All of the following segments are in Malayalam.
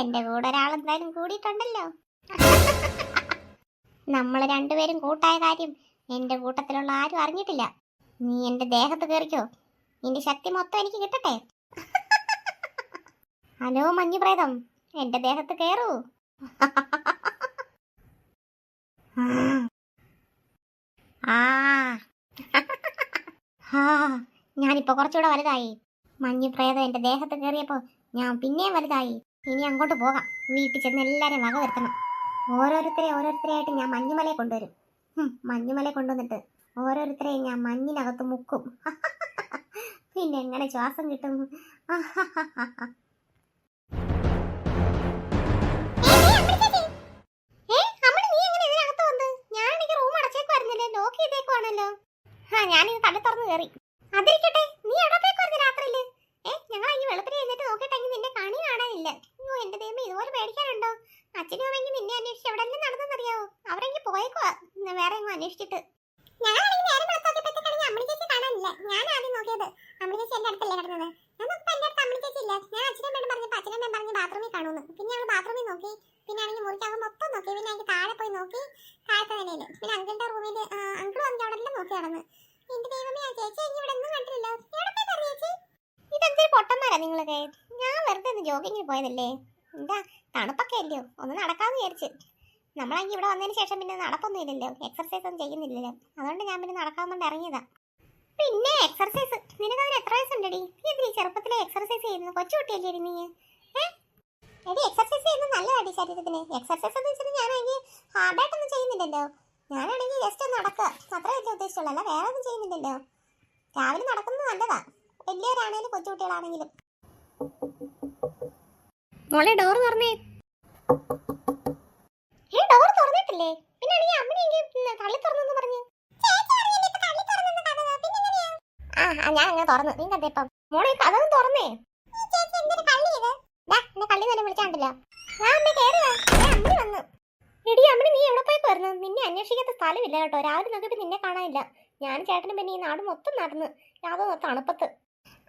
എന്റെ കൂടെ ഒരാൾ എന്തായാലും കൂടിയിട്ടുണ്ടല്ലോ. നമ്മൾ രണ്ടുപേരും കൂട്ടായ കാര്യം എന്റെ കൂട്ടത്തിലുള്ള ആരും അറിഞ്ഞിട്ടില്ല. നീ എന്റെ ദേഹത്ത് കയറിക്കോ നിന്റെ ശക്തി മൊത്തം എനിക്ക് കിട്ടട്ടെ. ഹലോ മഞ്ഞു പ്രേതം എന്റെ ദേഹത്ത് കയറൂ ആ. ഞാനിപ്പോ കുറച്ചുകൂടെ വലുതായി. മഞ്ഞു പ്രേതം എന്റെ ദേഹത്ത് കയറിയപ്പോ ഞാൻ പിന്നെയും വലുതായി. ഇനി അങ്ങോട്ട് പോകാം. വീട്ടിൽ ചെന്ന് എല്ലാവരെയും വക വരുത്തണം. ഓരോരുത്തരെ ഓരോരുത്തരെയായിട്ട് ഞാൻ മഞ്ഞുമലയെ കൊണ്ടുവരും. മഞ്ഞുമലയെ കൊണ്ടുവന്നിട്ട് ഓരോരുത്തരെയും ഞാൻ മഞ്ഞിനകത്ത് മുക്കും. പിന്നെ എങ്ങനെ ശ്വാസം കിട്ടും? ഞാനിത് തള്ളി തുറന്ന് കേറി. അതിരിക്കട്ടെ, നീ എവിടെ പോയേക്കുവായിരുന്നു രാത്രിയിൽ? ഏ, ഞങ്ങളാണെങ്കി വെളുപ്പിന് എഴുന്നേറ്റ് നോക്കിയിട്ടെങ്കി നിന്നെ കണി കാണാനില്ല. അയ്യോ, എന്റെ ദൈവമേ, ഇതുപോലെ പേടിക്കാനുണ്ടോ? അച്ഛനും അമ്മയെങ്കിൽ നിന്നെ അന്വേഷിച്ച് എവിടെല്ലാം നടന്നെന്നറിയാവോ? അവരെങ്കിൽ പോയേക്കുവാ, വേറെ എങ്ങും അന്വേഷിച്ചിട്ട്. ഞാനാണെങ്കി നേരം അമ്മിണി ചേച്ചി കാണാനില്ല. ഞാൻ ആദ്യം നോക്കിയത്. അമ്മിണി ചേച്ചി എന്റെ അടുത്തല്ലേ കിടന്നത്. ഞാൻ അടുത്ത് അമ്മിണി ചേച്ചി ഇല്ല. ഞാൻ അച്ഛനും അമ്മയോടും പറഞ്ഞപ്പോ അച്ഛനും അമ്മയും പറഞ്ഞ് ബാത്റൂമിൽ. പിന്നെ ഞങ്ങൾ ബാത്റൂമിൽ നോക്കി പിന്നെ ആണെങ്കിൽ മുറിക്കകം മൊത്തം നോക്കി പിന്നെ എനിക്ക് താഴെ പോയി നോക്കി താഴത്തെ പിന്നെ അങ്കിളുടെ റൂമിൽ അങ്കിൾ അവിടെ എല്ലാം നോക്കി നടന്ന് ദൈവമേ ആ ചേച്ചി എനിക്ക് ഇവിടെ ഒന്നും കണ്ടില്ലല്ലോ എവിടെ പോയി ചേച്ചി ഇതെന്തൊരു പൊട്ടന്മാരാ നിങ്ങളൊക്കെ ഞാൻ വെറുതെ ഒന്ന് ജോഗിങ്ങിന് പോയതല്ലേ എന്താ തണുപ്പൊക്കെ അല്ലയോ? ഒന്ന് നടക്കാന്ന് വിചാരിച്ച്. നമ്മളാണെങ്കിൽ ഇവിടെ വന്നതിന് ശേഷം പിന്നെ നടപ്പൊന്നും ഇല്ലല്ലോ. എക്സർസൈസ് ഒന്നും ചെയ്യുന്നില്ലല്ലോ. അതുകൊണ്ട് ഞാൻ പിന്നെ നടക്കാൻ കൊണ്ട് ഇറങ്ങിയതാ. പിന്നെ എക്സർസൈസ് നിനക്ക് അതിന് എത്ര വയസ്സുണ്ടടി? നീ ഇതിൽ ചെറുപ്പത്തിലെ എക്സർസൈസ് ചെയ്യുന്നത്? കൊച്ചുകുട്ടിയല്ലേ നീ ഏ? എടി എക്സർസൈസ് ചെയ്യുന്നത് നല്ലതാണ് ശരീരത്തിന്. എക്സർസൈസ് എന്ന് വെച്ചാൽ ഞാനാണെങ്കിൽ ഹാർഡായിട്ടൊന്നും ചെയ്യുന്നില്ലല്ലോ. ഞാനാണെങ്കിൽ ജസ്റ്റ് ഒന്ന് നടക്കുക അത്ര വലിയ ഉദ്ദേശമുള്ളൂ അല്ല വേറെ ഒന്നും ചെയ്യുന്നില്ലല്ലോ. രാവിലെ നടക്കുന്നത് നല്ലതാ. വലിയവരാണെങ്കിലും കൊച്ചുകുട്ടികളാണെങ്കിലും മോളെ ഡോർ തുറന്നേ. ഏ ഡോർ തുറന്നിട്ടില്ലേ? പിന്നെ ആണെങ്കിൽ അമ്മനെങ്കിൽ തള്ളി തുറന്നു പറഞ്ഞു. ആ ഞാൻ അങ്ങനെ തുറന്നു. നീ കണ്ടേ ഇപ്പം. മോളെ ഈ കഥവും തുറന്നേ. കള്ളി തന്നെ വിളിച്ചാണ്ടില്ല. ഞാൻ അമ്മ കേറുക അമ്മ വന്നു. എടി അമ്മ നീ എവിടെ പോയി വരുന്നു നിന്നെ അന്വേഷിക്കാത്ത സ്ഥലമില്ല കേട്ടോ. രാവിലെ നോക്കിയിട്ട് നിന്നെ കാണാനില്ല. ഞാൻ ചേട്ടനും പിന്നെ ഈ നാട് മൊത്തം നടന്ന്. രാവിലെ തണുപ്പത്ത്.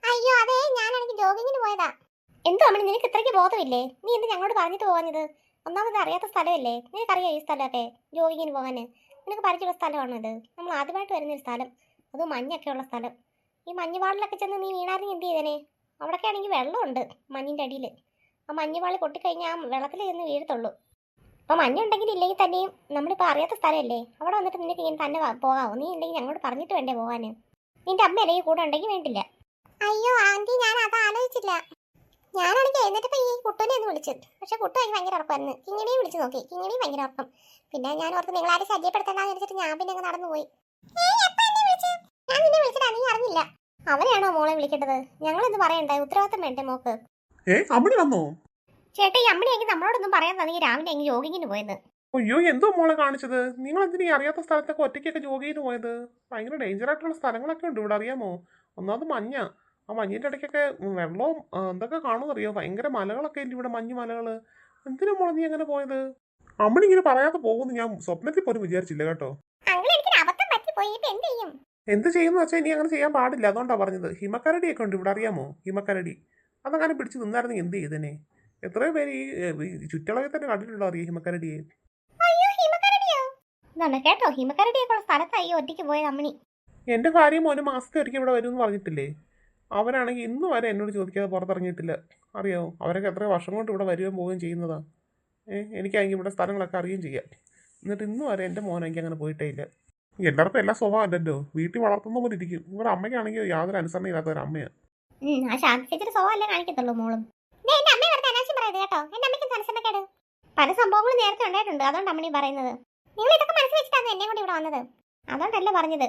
അയ്യോ അതെ ഞാനാണെങ്കിൽ ജോഗിങ്ങിന് പോയതാ. എന്തോ അമ്മ നിനക്ക് ഇത്രയ്ക്ക് ബോധമില്ലേ? നീ എന്ത് ഞങ്ങളോട് പറഞ്ഞിട്ട് പോകാഞ്ഞത് ഒന്നാമത് അറിയാത്ത സ്ഥലമല്ലേ? നിനക്കറിയാം ഈ സ്ഥലമൊക്കെ? ജോഗിങ്ങിന് പോകാൻ നിനക്ക് പരിചയമുള്ള സ്ഥലമാണോ ഇത്? നമ്മൾ ആദ്യമായിട്ട് വരുന്നൊരു സ്ഥലം. അത് മഞ്ഞൊക്കെ ഉള്ള സ്ഥലം. ഈ മഞ്ഞുപാളിലൊക്കെ ചെന്ന് നീ വീണായിരുന്നു എന്ത് ചെയ്തേനെ? അവിടെയൊക്കെ ആണെങ്കിൽ വെള്ളമുണ്ട് മഞ്ഞിന്റെ അടിയിൽ. ആ മഞ്ഞുപാളി പൊട്ടിക്കഴിഞ്ഞാൽ ആ വെള്ളത്തിൽ ചെന്ന് വീഴത്തുള്ളൂ. അപ്പോൾ മഞ്ഞുണ്ടെങ്കിൽ ഇല്ലെങ്കിൽ തന്നെയും നമ്മളിപ്പോൾ അറിയാത്ത സ്ഥലമല്ലേ? അവിടെ വന്നിട്ട് നിനക്ക് ഇങ്ങനെ തന്നെ പോകാമോ നീ ഉണ്ടെങ്കിൽ ഞങ്ങളോട് പറഞ്ഞിട്ട് വേണ്ടേ പോകാൻ നിന്റെ അമ്മ അല്ലെങ്കിൽ കൂടെ ഉണ്ടെങ്കിൽ വേണ്ടില്ല. അയ്യോ ആന്റി ഞാൻ അത് ആലോചിച്ചില്ല. ഞാനാണെങ്കിൽ എഴുന്നേറ്റപ്പോൾ ഈ കുട്ടനെ ഒന്ന് വിളിച്ചത് പക്ഷെ കുട്ടു എനിക്ക് ഭയങ്കര ഉറപ്പായിരുന്നു. കിങ്ങിണിയും വിളിച്ച് നോക്കി. കിങ്ങിണിയും ഭയങ്കര ഉറപ്പം. പിന്നെ ഞാൻ ഓർത്ത് നിങ്ങളാരും ശല്യപ്പെടുത്തണ്ടെന്ന് വെച്ചിട്ട് ഞാൻ പിന്നെ അങ്ങ് നടന്നു പോയി. ഞാൻ നിന്നെ വിളിച്ചിട്ടാ നീ അറിഞ്ഞില്ല. അവനെയാണോ മോളെ വിളിക്കേണ്ടത്? ഞങ്ങളെന്ത് പറയണ്ടേ? ഉത്തരവാദിത്തം വേണ്ടേ മോക്ക്? ഏ അമ്മണി വന്നോ? ചേട്ടാ ഈ അമ്മനെങ്കിൽ നമ്മളോടൊന്നും പറയാൻ തന്നെ രാവിലെ എങ്കിൽ ജോഗിങ്ങിന് പോയത് അയ്യോ എന്തോ മോളെ കാണിച്ചത്? നിങ്ങൾ എന്തിനാ ഈ അറിയാത്ത സ്ഥലത്തൊക്കെ ഒറ്റയ്ക്കൊക്കെ ജോഗിങ്ങിന് പോയത്? ഭയങ്കര ഡേഞ്ചർ ആയിട്ടുള്ള സ്ഥലങ്ങളൊക്കെ ഉണ്ട് ഇവിടെ അറിയാമോ? ഒന്നാമത് മഞ്ഞ. ആ മഞ്ഞിന്റെ ഇടയ്ക്കൊക്കെ വെള്ളവും എന്തൊക്കെ കാണുമെന്നറിയോ? ഭയങ്കര മലകളൊക്കെ ഇല്ല ഇവിടെ മഞ്ഞ് മലകൾ എന്തിനാ മോളെ നീ അങ്ങനെ പോയത്? അമ്മണി ഇങ്ങനെ പറയാതെ പോകുന്നു. ഞാൻ സ്വപ്നത്തിൽ പോലും വിചാരിച്ചില്ല കേട്ടോ. എന്ത് ചെയ്യും? എന്ത് ചെയ്യുന്നു വെച്ചാൽ ഇനി അങ്ങനെ ചെയ്യാൻ പാടില്ല. അതുകൊണ്ടാണ് പറഞ്ഞത്. ഹിമക്കരടിയൊക്കെ ഉണ്ട് ഇവിടെ അറിയാമോ? ഹിമക്കരടി. അതങ്ങനെ പിടിച്ച് നിന്നായിരുന്നെങ്കിൽ എന്ത് ചെയ്തേനെ? എത്രയോ പേര് ഈ ചുറ്റളവിൽ തന്നെ കണ്ടിട്ടുണ്ടോ അറിയാം ഹിമക്കരടിയെ? കേട്ടോ. ഹിമക്കരടിയൊക്കെ ഉള്ള സ്ഥലത്തായി ഒറ്റയ്ക്ക് പോയത് അമ്മണി. എന്റെ ഭാര്യയും മോനും മാസത്തെ ഒരിക്കൽ ഇവിടെ വരും എന്ന് പറഞ്ഞിട്ടില്ലേ? അവരാണെങ്കിൽ ഇന്ന് വരെ എന്നോട് ചോദിക്കാതെ പുറത്തിറങ്ങിയിട്ടില്ല. അറിയാമോ അവരൊക്കെ എത്ര വർഷം കൊണ്ട് ഇവിടെ വരികയും പോവുകയും ചെയ്യുന്നതാണ് ഏഹ് എനിക്കാണെങ്കിൽ ഇവിടെ സ്ഥലങ്ങളൊക്കെ അറിയുകയും ചെയ്യാം. എന്നിട്ട് ഇന്ന് വരെ എന്റെ മോനെനിക്ക് അങ്ങനെ പോയിട്ടേ ഇല്ല. എല്ലാവർക്കും എല്ലാ സ്വഭാവം അല്ലല്ലോ. വീട്ടിൽ വളർത്തുന്ന പോലെ ഇരിക്കും. ഇവിടെ അമ്മയ്ക്കാണെങ്കിൽ യാതൊരു അനുസരണ ഇല്ലാത്ത ഒരു അമ്മയാണ് ആ ശാന്തി ചേച്ചിയുടെ സ്വഭാവമല്ലേ കാണിക്കത്തുള്ളൂ മോളും. അമ്മയെ വെറുതെ അനാവശ്യം പറയരുത് കേട്ടോ. എന്റെ അമ്മയ്ക്ക് മനസ്സിലക്കേട് പല സംഭവങ്ങളും നേരത്തെ ഉണ്ടായിട്ടുണ്ട്. അതുകൊണ്ട് അമ്മണി പറയുന്നത്. നിങ്ങൾ ഇതൊക്കെ മനസ്സിൽ വെച്ചിട്ടാണ് എന്നെ കൂടി ഇവിടെ വന്നത്? അതുകൊണ്ടല്ല പറഞ്ഞത്.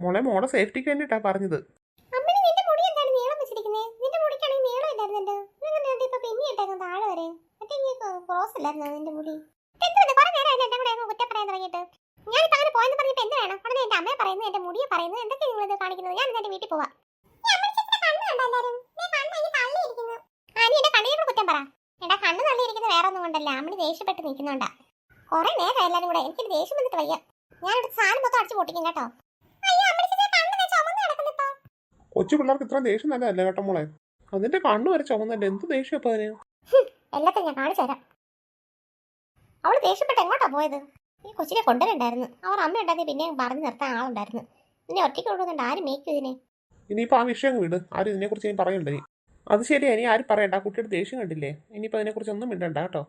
മോളെ മോളെ സേഫ്റ്റിക്ക് വേണ്ടിയിട്ടാണ് പറഞ്ഞത് അമ്മണി നിന്റെ മുടി എന്താണ് നീളം വെച്ചിരിക്കുന്നത് നിന്റെ മുടിക്കാണെങ്കിൽ നീളം ഇല്ലായിരുന്നല്ലോ നിങ്ങളുടെ ഇപ്പൊ പിന്നെ മുടി നേരം പോയെന്ന് വേണം? അമ്മയെ മുടിയെ എന്തൊക്കെ നിങ്ങൾ ഇത് കാണിക്കുന്നത്? ഞാൻ വീട്ടിൽ കണ്ണ് വേറെ ഒന്നും കൊണ്ടല്ല. നേരം കൂടെ. ദേഷ്യം വന്നിട്ട് വയ്യ. കൊച്ചു പിള്ളേർക്ക് ഇത്ര ദേഷ്യം നല്ലതല്ല കേട്ടോ മോളെ? അതിന്റെ കണ്ണു വരെ ചുമന്നല്ലേ? എന്ത് ദേഷ്യം അപ്പൊ അതിന്? എല്ലാத்தைയും ഞാൻ കാണിച്ചു തരാം. അവൾ ദേഷ്യപ്പെട്ട് എങ്ങോട്ടാ പോയത്? ഈ കൊച്ചിനെ കൊണ്ടുവരണ്ടായിരുന്നു. അവർ അമ്മ ഉണ്ടാക്കി പിന്നെ പറഞ്ഞു നിർത്താൻ ആളുണ്ടായിരുന്നു. ഇനി ഒറ്റയ്ക്ക് കൊണ്ടുവന്നു ആരും മേക്കും ഇതിനെ. ഇനിയിപ്പോൾ ആ വിഷയം വീട്. ആരും ഇതിനെക്കുറിച്ച് ഇനി പറയണ്ടേ അത് ശരിയാ ഇനി ആരും പറയണ്ട. കുട്ടിയുടെ ദേഷ്യം കണ്ടില്ലേ? ഇനിയിപ്പോൾ അതിനെക്കുറിച്ച് ഒന്നും മിണ്ടണ്ട കേട്ടോ.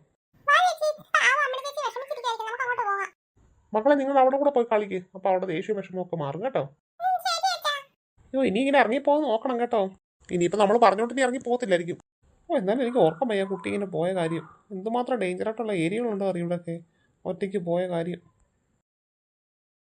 മക്കളെ നിങ്ങൾ അവിടെ കൂടെ പോയി കളിക്ക്. അപ്പൊ അവിടെ ദേഷ്യം വിഷമമൊക്കെ മാറും കേട്ടോ. അയ്യോ ഇനി ഇങ്ങനെ ഇറങ്ങിപ്പോന്ന് നോക്കണം കേട്ടോ. ഇനിയിപ്പോൾ നമ്മൾ പറഞ്ഞോണ്ട് ഇനി ഇറങ്ങി പോകത്തില്ലായിരിക്കും എന്നാലും എനിക്ക് ഓർക്കാൻ വയ്യ കുട്ടി ഇങ്ങനെ പോയ കാര്യം. എന്തുമാത്രം ഡേഞ്ചർ ആയിട്ടുള്ള ഏരിയകളുണ്ടോ അറിയൂടൊക്കെ ഒറ്റയ്ക്ക് പോയ കാര്യം.